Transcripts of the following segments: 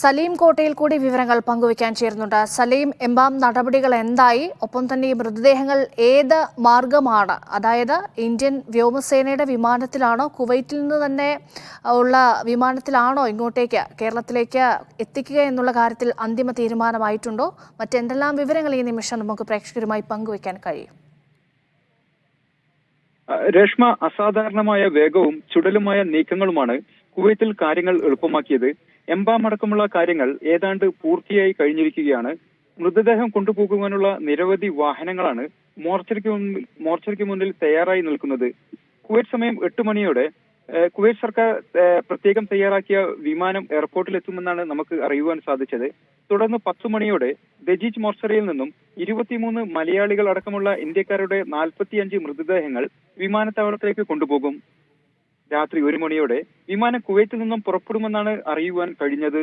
സലീം കോട്ടയിൽ കൂടി വിവരങ്ങൾ പങ്കുവയ്ക്കാൻ ചേരുന്നുണ്ട്. സലീം എംബാം നടപടികൾ എന്തായി? ഒപ്പം തന്നെ ഈ മൃതദേഹങ്ങൾ ഏത് മാർഗമാണ്? അതായത് ഇന്ത്യൻ വ്യോമസേനയുടെ വിമാനത്തിലാണോ കുവൈറ്റിൽ നിന്ന് തന്നെ ഉള്ള വിമാനത്തിലാണോ ഇങ്ങോട്ടേക്ക് കേരളത്തിലേക്ക് എത്തിക്കുക എന്നുള്ള കാര്യത്തിൽ അന്തിമ തീരുമാനമായിട്ടുണ്ടോ? മറ്റെന്തെല്ലാം വിവരങ്ങൾ ഈ നിമിഷം നമുക്ക് പ്രേക്ഷകരുമായി പങ്കുവയ്ക്കാൻ കഴിയും? രേഷ്മ അസാധാരണമായ വേഗവും ചുടലുമായ നീക്കങ്ങളുമാണ് കുവൈത്തിൽ കാര്യങ്ങൾ എളുപ്പമാക്കിയത് എംബാം അടക്കമുള്ള കാര്യങ്ങൾ ഏതാണ്ട് പൂർത്തിയായി കഴിഞ്ഞിരിക്കുകയാണ്. മൃതദേഹം കൊണ്ടുപോകുവാനുള്ള നിരവധി വാഹനങ്ങളാണ് മോർച്ചറിക്ക് മുന്നിൽ മോർച്ചറിക്ക് മുന്നിൽ തയ്യാറായി നിൽക്കുന്നത്. കുവൈറ്റ് സമയം എട്ട് മണിയോടെ കുവൈറ്റ് സർക്കാർ പ്രത്യേകം തയ്യാറാക്കിയ വിമാനം എയർപോർട്ടിൽ എത്തുമെന്നാണ് നമുക്ക് അറിയുവാൻ സാധിച്ചത്. തുടർന്ന് പത്തു മണിയോടെ ദജീജ് മോർച്ചറിയിൽ നിന്നും ഇരുപത്തിമൂന്ന് മലയാളികൾ അടക്കമുള്ള ഇന്ത്യക്കാരുടെ നാൽപ്പത്തിയഞ്ച് മൃതദേഹങ്ങൾ വിമാനത്താവളത്തിലേക്ക് കൊണ്ടുപോകും. രാത്രി ഒരു മണിയോടെ വിമാനം കുവൈത്തിൽ നിന്നും പുറപ്പെടുമെന്നാണ് അറിയുവാൻ കഴിഞ്ഞത്.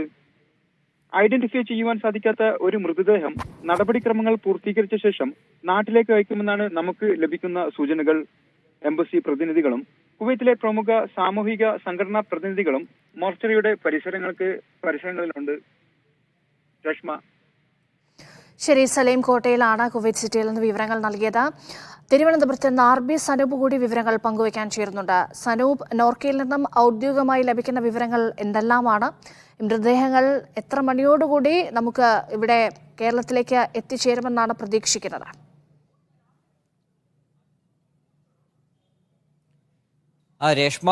ഐഡന്റിഫൈ ചെയ്യുവാൻ സാധിക്കാത്ത ഒരു മൃതദേഹം നടപടിക്രമങ്ങൾ പൂർത്തീകരിച്ച ശേഷം നാട്ടിലേക്ക് അയക്കുമെന്നാണ് നമുക്ക് ലഭിക്കുന്ന സൂചനകൾ. എംബസി പ്രതിനിധികളും കുവൈത്തിലെ പ്രമുഖ സാമൂഹിക സംഘടനാ പ്രതിനിധികളും മോർച്ചറിയുടെ പരിസരങ്ങൾക്ക് പരിസരങ്ങളിലുണ്ട്. രശ്മ ശരി സലീം കോട്ടയിലാണ് കുവൈറ്റ് സിറ്റിയിൽ നിന്ന് വിവരങ്ങൾ നൽകിയത്. തിരുവനന്തപുരത്ത് നിന്ന് ആർ ബി സനൂപ് കൂടി വിവരങ്ങൾ പങ്കുവയ്ക്കാൻ ചേരുന്നുണ്ട്. സനൂപ് നോർക്കയിൽ നിന്നും ഔദ്യോഗികമായി ലഭിക്കുന്ന വിവരങ്ങൾ എന്തെല്ലാമാണ്? മൃതദേഹങ്ങൾ എത്ര മണിയോടുകൂടി നമുക്ക് ഇവിടെ കേരളത്തിലേക്ക് എത്തിച്ചേരുമെന്നാണ് പ്രതീക്ഷിക്കുന്നത്. രേഷ്മ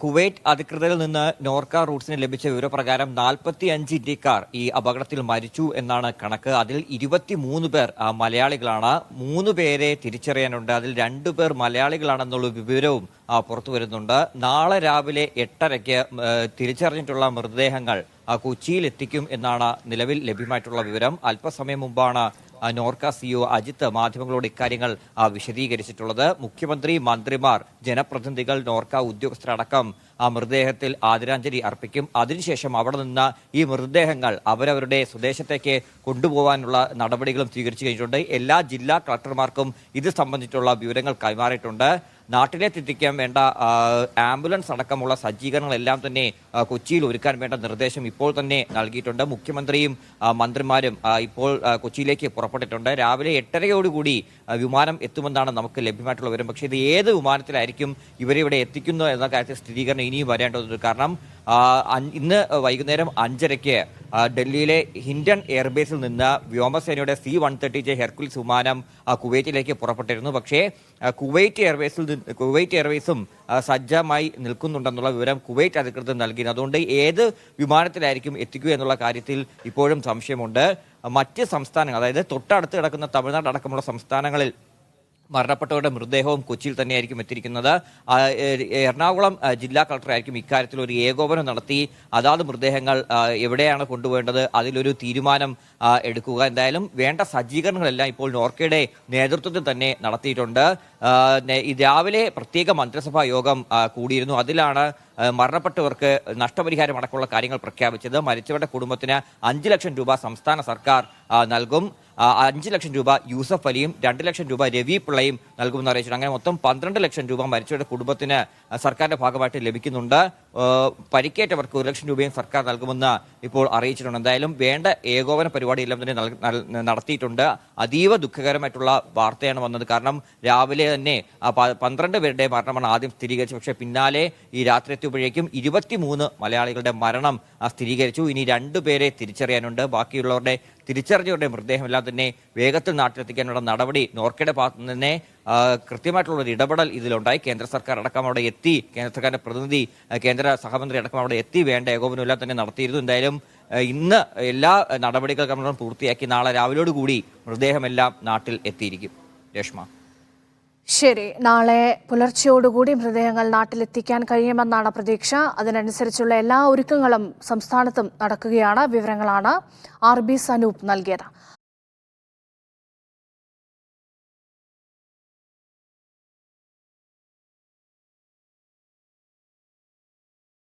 കുവൈറ്റ് അധികൃതരിൽ നിന്ന് നോർക്ക റൂട്ട്സിന് ലഭിച്ച വിവരപ്രകാരം നാൽപ്പത്തി അഞ്ച് ഇന്ത്യക്കാർ ഈ അപകടത്തിൽ മരിച്ചു എന്നാണ് കണക്ക്. അതിൽ ഇരുപത്തിമൂന്ന് പേർ മലയാളികളാണ്. മൂന്ന് പേരെ തിരിച്ചറിയാനുണ്ട്. അതിൽ രണ്ടു പേർ മലയാളികളാണെന്നുള്ള വിവരവും പുറത്തു വരുന്നുണ്ട്. നാളെ രാവിലെ എട്ടരയ്ക്ക് തിരിച്ചറിഞ്ഞിട്ടുള്ള മൃതദേഹങ്ങൾ കൊച്ചിയിൽ എത്തിക്കും എന്നാണ് നിലവിൽ ലഭ്യമായിട്ടുള്ള വിവരം. അല്പസമയം മുമ്പാണ് നോർക്ക സിഇഒ അജിത്ത് മാധ്യമങ്ങളോട് ഇക്കാര്യങ്ങൾ വിശദീകരിച്ചിട്ടുള്ളത്. മുഖ്യമന്ത്രി മന്ത്രിമാർ ജനപ്രതിനിധികൾ നോർക്ക ഉദ്യോഗസ്ഥരടക്കം ആ മൃതദേഹത്തിൽ ആദരാഞ്ജലി അർപ്പിക്കും. അതിനുശേഷം അവിടെ നിന്ന് ഈ മൃതദേഹങ്ങൾ അവരവരുടെ സ്വദേശത്തേക്ക് കൊണ്ടുപോകാനുള്ള നടപടികളും സ്വീകരിച്ചു കഴിഞ്ഞിട്ടുണ്ട്. എല്ലാ ജില്ലാ കളക്ടർമാർക്കും ഇത് സംബന്ധിച്ചുള്ള വിവരങ്ങൾ കൈമാറിയിട്ടുണ്ട്. നാട്ടിലേക്ക് എത്തിക്കാൻ വേണ്ട ആംബുലൻസ് അടക്കമുള്ള സജ്ജീകരണങ്ങളെല്ലാം തന്നെ കൊച്ചിയിൽ ഒരുക്കാൻ വേണ്ട നിർദ്ദേശം ഇപ്പോൾ തന്നെ നൽകിയിട്ടുണ്ട്. മുഖ്യമന്ത്രിയും മന്ത്രിമാരും ഇപ്പോൾ കൊച്ചിയിലേക്ക് പുറപ്പെട്ടിട്ടുണ്ട്. രാവിലെ എട്ടരയോടുകൂടി വിമാനം എത്തുമെന്നാണ് നമുക്ക് ലഭ്യമായിട്ടുള്ള വിവരം. പക്ഷേ ഇത് ഏത് വിമാനത്തിലായിരിക്കും ഇവരെ ഇവിടെ എത്തിക്കുന്നു എന്ന കാര്യത്തിൽ സ്ഥിരീകരണം ഇനിയും വരേണ്ടതുണ്ട്. കാരണം ഇന്ന് വൈകുന്നേരം അഞ്ചരയ്ക്ക് ഡൽഹിയിലെ ഹിൻഡൻ എയർബേസിൽ നിന്ന് വ്യോമസേനയുടെ C one thirty J Hercules വിമാനം കുവൈറ്റിലേക്ക് പുറപ്പെട്ടിരുന്നു. പക്ഷേ കുവൈറ്റ് എയർവേസിൽ കുവൈറ്റ് എയർവേസും സജ്ജമായി നിൽക്കുന്നുണ്ടെന്നുള്ള വിവരം കുവൈറ്റ് അധികൃതർ നൽകിയിരുന്നു. അതുകൊണ്ട് ഏത് വിമാനത്തിലായിരിക്കും എത്തിക്കുക എന്നുള്ള കാര്യത്തിൽ ഇപ്പോഴും സംശയമുണ്ട്. മറ്റ് സംസ്ഥാനങ്ങൾ അതായത് തൊട്ടടുത്ത് കിടക്കുന്ന തമിഴ്നാട് അടക്കമുള്ള സംസ്ഥാനങ്ങളിൽ മരണപ്പെട്ടവരുടെ മൃതദേഹവും കൊച്ചിയിൽ തന്നെയായിരിക്കും എത്തിയിരിക്കുന്നത്. എറണാകുളം ജില്ലാ കളക്ടറായിരിക്കും ഇക്കാര്യത്തിൽ ഒരു ഏകോപനം നടത്തി അതാത് മൃതദേഹങ്ങൾ എവിടെയാണ് കൊണ്ടുപോകേണ്ടത് അതിലൊരു തീരുമാനം എടുക്കുക. എന്തായാലും വേണ്ട സജ്ജീകരണങ്ങളെല്ലാം ഇപ്പോൾ നോർക്കയുടെ നേതൃത്വത്തിൽ തന്നെ നടത്തിയിട്ടുണ്ട്. രാവിലെ പ്രത്യേക മന്ത്രിസഭാ യോഗം കൂടിയിരുന്നു. അതിലാണ് മരണപ്പെട്ടവർക്ക് നഷ്ടപരിഹാരം അടക്കമുള്ള കാര്യങ്ങൾ പ്രഖ്യാപിച്ചത്. മരിച്ചവരുടെ കുടുംബത്തിന് അഞ്ച് ലക്ഷം രൂപ സംസ്ഥാന സർക്കാർ നൽകും. അഞ്ച് ലക്ഷം രൂപ യൂസഫ് അലിയും രണ്ട് ലക്ഷം രൂപ രവി പിള്ളയും നൽകുമെന്ന് അറിയിച്ചു അങ്ങനെ മൊത്തം പന്ത്രണ്ട് ലക്ഷം രൂപ മരിച്ചവരുടെ കുടുംബത്തിന് സർക്കാരിന്റെ ഭാഗമായിട്ട് ലഭിക്കുന്നുണ്ട്. പരിക്കേറ്റവർക്ക് ഒരു ലക്ഷം രൂപയും സർക്കാർ നൽകുമെന്ന് ഇപ്പോൾ അറിയിച്ചിട്ടുണ്ട്. എന്തായാലും വേണ്ട ഏകോപന പരിപാടിയെല്ലാം തന്നെ നടത്തിയിട്ടുണ്ട്. അതീവ ദുഃഖകരമായിട്ടുള്ള വാർത്തയാണ് വന്നത്. കാരണം രാവിലെ തന്നെ പന്ത്രണ്ട് പേരുടെ മരണമാണ് ആദ്യം സ്ഥിരീകരിച്ചത്. പക്ഷേ പിന്നാലെ ഈ രാത്രി എത്തിയപ്പോഴേക്കും ഇരുപത്തിമൂന്ന് മലയാളികളുടെ മരണം സ്ഥിരീകരിച്ചു. ഇനി രണ്ടു പേരെ തിരിച്ചറിയാനുണ്ട്. ബാക്കിയുള്ളവരുടെ തിരിച്ചറിഞ്ഞവരുടെ മൃതദേഹം എല്ലാം തന്നെ വേഗത്തിൽ നാട്ടിലെത്തിക്കാനുള്ള നടപടി നോർക്കയുടെ ഭാഗത്തു നിന്ന് തന്നെ കൃത്യമായിട്ടുള്ള ഒരു ഇടപെടൽ ഇതിലുണ്ടായി. കേന്ദ്ര സർക്കാർ അടക്കം അവിടെ എത്തി കേന്ദ്ര സർക്കാരിന്റെ പ്രതിനിധി കേന്ദ്ര സഹമന്ത്രി അടക്കം അവിടെ എത്തി വേണ്ട ഏകോപനം എല്ലാം തന്നെ നടത്തിയിരുന്നു. എന്തായാലും ഇന്ന് എല്ലാ നടപടികളും പൂർത്തിയാക്കി നാളെ രാവിലോടുകൂടി മൃതദേഹമെല്ലാം നാട്ടിൽ എത്തിയിരിക്കും. രേഷ്മ. ശരി നാളെ പുലർച്ചയോടുകൂടി മൃതദേഹങ്ങൾ നാട്ടിലെത്തിക്കാൻ കഴിയുമെന്നാണ് പ്രതീക്ഷ. അതിനനുസരിച്ചുള്ള എല്ലാ ഒരുക്കങ്ങളും സംസ്ഥാനത്തും നടക്കുകയാണ്. വിവരങ്ങളാണ് ആർ ബി സനൂപ് നൽകിയത്.